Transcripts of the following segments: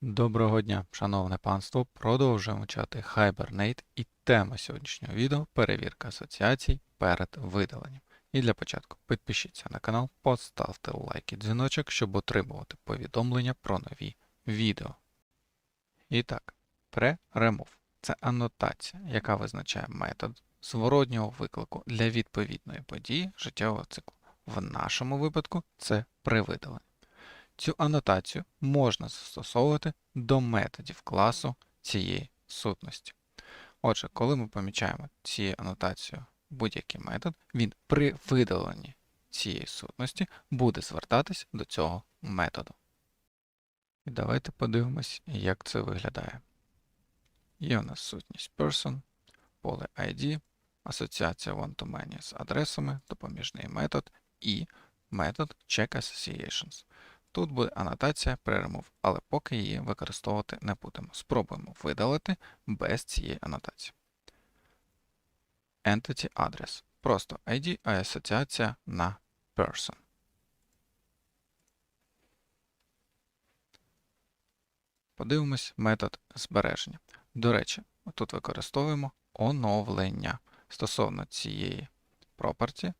Доброго дня, шановне панство. Продовжуємо вчати Hibernate і тема сьогоднішнього відео перевірка асоціацій перед видаленням. І для початку підпишіться на канал, поставте лайк і дзвіночок, щоб отримувати повідомлення про нові відео. І так, pre-remove – це анотація, яка визначає метод зворотнього виклику для відповідної події життєвого циклу. В нашому випадку це при видаленні. Цю анотацію можна застосовувати до методів класу цієї сутності. Отже, коли ми помічаємо цією анотацією будь-який метод, він при видаленні цієї сутності буде звертатись до цього методу. І давайте подивимось, як це виглядає. Є у нас сутність person, поле ID, асоціація one-to-many з адресами, допоміжний метод і метод checkAssociations. Тут буде анотація pre-remove, але поки її використовувати не будемо. Спробуємо видалити без цієї анотації. Entity address. Просто ID, а асоціація на person. Подивимось метод збереження. До речі, тут використовуємо оновлення. Стосовно цієї property,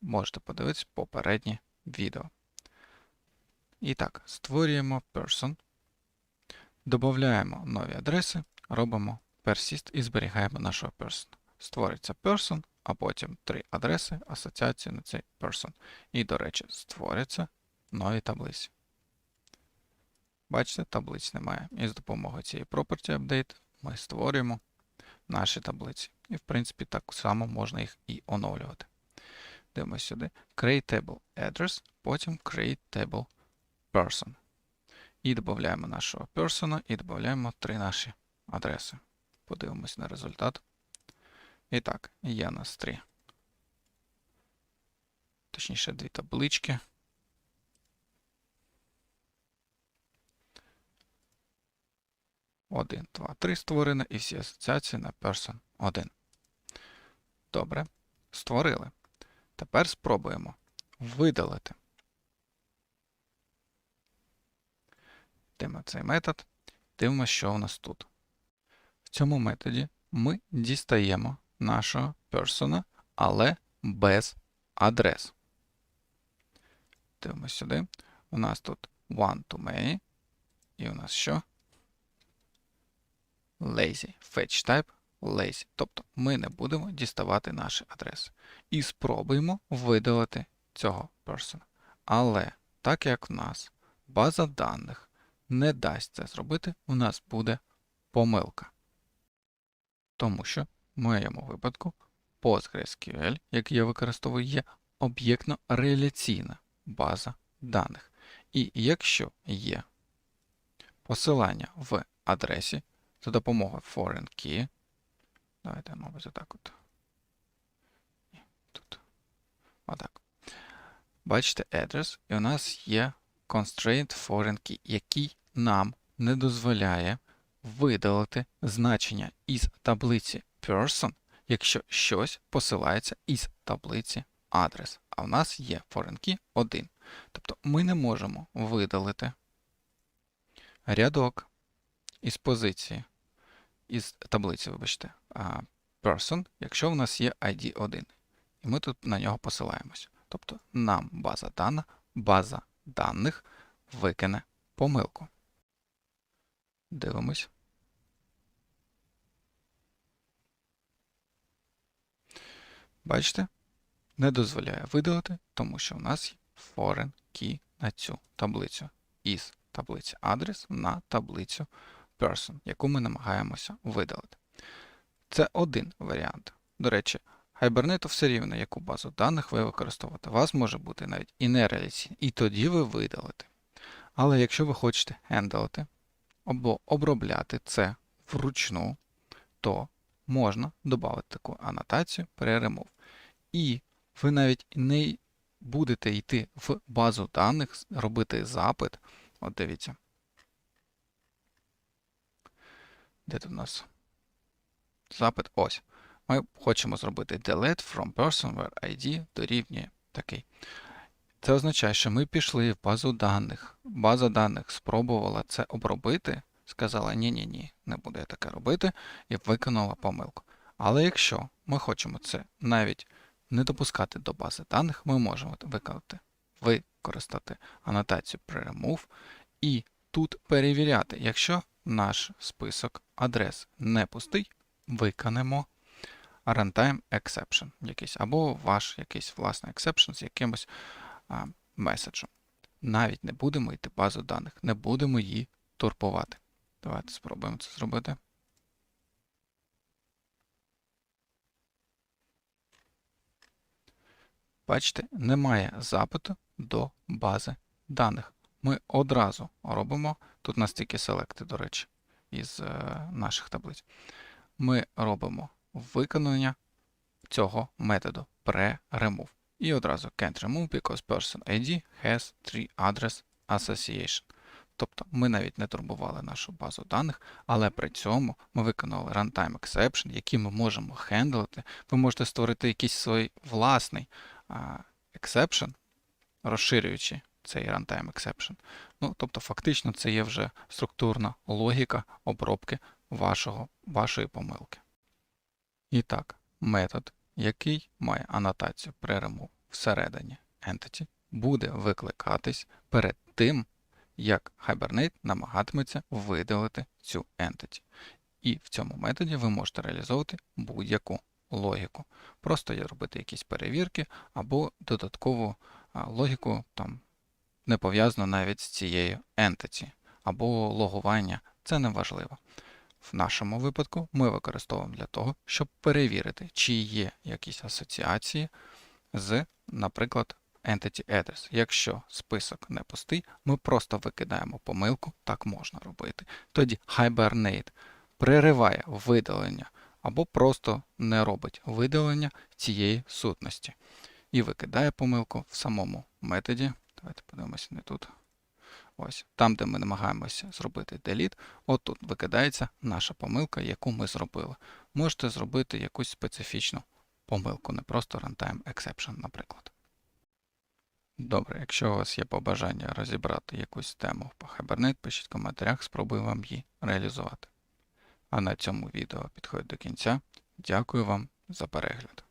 можете подивитись попереднє відео. І так, створюємо person, додаємо нові адреси, робимо persist і зберігаємо нашого person. Створиться person, а потім три адреси, асоціації на цей person. І, до речі, створяться нові таблиці. Бачите, таблиць немає. І з допомогою цієї property update ми створюємо наші таблиці. І, в принципі, так само можна їх і оновлювати. Дивимося сюди. Create table address, потім create table person. І додаємо нашого person і додаємо три наші адреси. Подивимось на результат. І так, є у нас три. Точніше, дві таблички. Один, два, три створено, і всі асоціації на person 1. Добре. Створили. Тепер спробуємо видалити. Йдемо цей метод, дивимося, що у нас тут. В цьому методі ми дістаємо нашого persona, але без адрес. Дивимося сюди. У нас тут one to many. І у нас що? Lazy. Fetch type lazy. Тобто ми не будемо діставати наші адреси. І спробуємо видалити цього persona. Але так як в нас база даних не дасть це зробити, у нас буде помилка. Тому що в моєму випадку PostgreSQL, який я використовую, є об'єктно-реляційна база даних. І якщо є посилання в адресі за допомогою foreign key, давайте, мабуть, отак от. Тут. Отак. Бачите address, і у нас є constraint foreign key, який нам не дозволяє видалити значення із таблиці person, якщо щось посилається із таблиці адрес. А в нас є foreign key 1. Тобто ми не можемо видалити рядок із позиції, із таблиці, вибачте, person, якщо в нас є ID 1. І ми тут на нього посилаємось. Тобто нам база дана, база даних викине помилку. Дивимось. Бачите? Не дозволяє видалити, тому що у нас є foreign key на цю таблицю. Із таблиці адрес на таблицю person, яку ми намагаємося видалити. Це один варіант. До речі, Hibernate все рівно, яку базу даних ви використовуєте. Вас може бути навіть і не реляційний, і тоді ви видалите. Але якщо ви хочете хендлити, або обробляти це вручну, то можна додати таку анотацію pre-remove. І ви навіть не будете йти в базу даних, робити запит. От дивіться. Де тут у нас? Запит ось. Ми хочемо зробити delete from person where ID дорівнює такий. Це означає, що ми пішли в базу даних. База даних спробувала це обробити, сказала ні-ні-ні, не буду я таке робити, і виконала помилку. Але якщо ми хочемо це навіть не допускати до бази даних, ми можемо виконати, використати анотацію pre-remove і тут перевіряти, якщо наш список адрес не пустий, виконемо runtime exception якийсь, або ваш якийсь власний exception з якимось а, меседжем. Навіть не будемо йти базу даних, не будемо її турбувати. Давайте спробуємо це зробити. Бачите, немає запиту до бази даних. Ми одразу робимо, тут у нас тільки селекти, до речі, із е, наших таблиць. Ми робимо виконання цього методу pre-remove. І одразу can't remove because person ID has three address association. Тобто ми навіть не турбували нашу базу даних, але при цьому ми виконали runtime exception, який ми можемо хендлити. Ви можете створити якийсь свій власний а, exception, розширюючи цей runtime exception. Ну, тобто, фактично, це є вже структурна логіка обробки вашого, вашої помилки. І так, метод, який має анотацію pre-remove всередині entity, буде викликатись перед тим, як Hibernate намагатиметься видалити цю entity. І в цьому методі ви можете реалізовувати будь-яку логіку. Просто робити якісь перевірки або додаткову логіку, там, не пов'язану навіть з цією entity, або логування. Це не важливо. В нашому випадку ми використовуємо для того, щоб перевірити, чи є якісь асоціації з, наприклад, entity address. Якщо список не пустий, ми просто викидаємо помилку, так можна робити. Тоді Hibernate перериває видалення або просто не робить видалення цієї сутності. І викидає помилку в самому методі. Давайте подивимося не тут. Ось, там, де ми намагаємося зробити delete, от тут викидається наша помилка, яку ми зробили. Можете зробити якусь специфічну помилку, не просто runtime exception, наприклад. Добре, якщо у вас є побажання розібрати якусь тему по Hibernate, пишіть в коментарях, спробую вам її реалізувати. А на цьому відео підходить до кінця. Дякую вам за перегляд.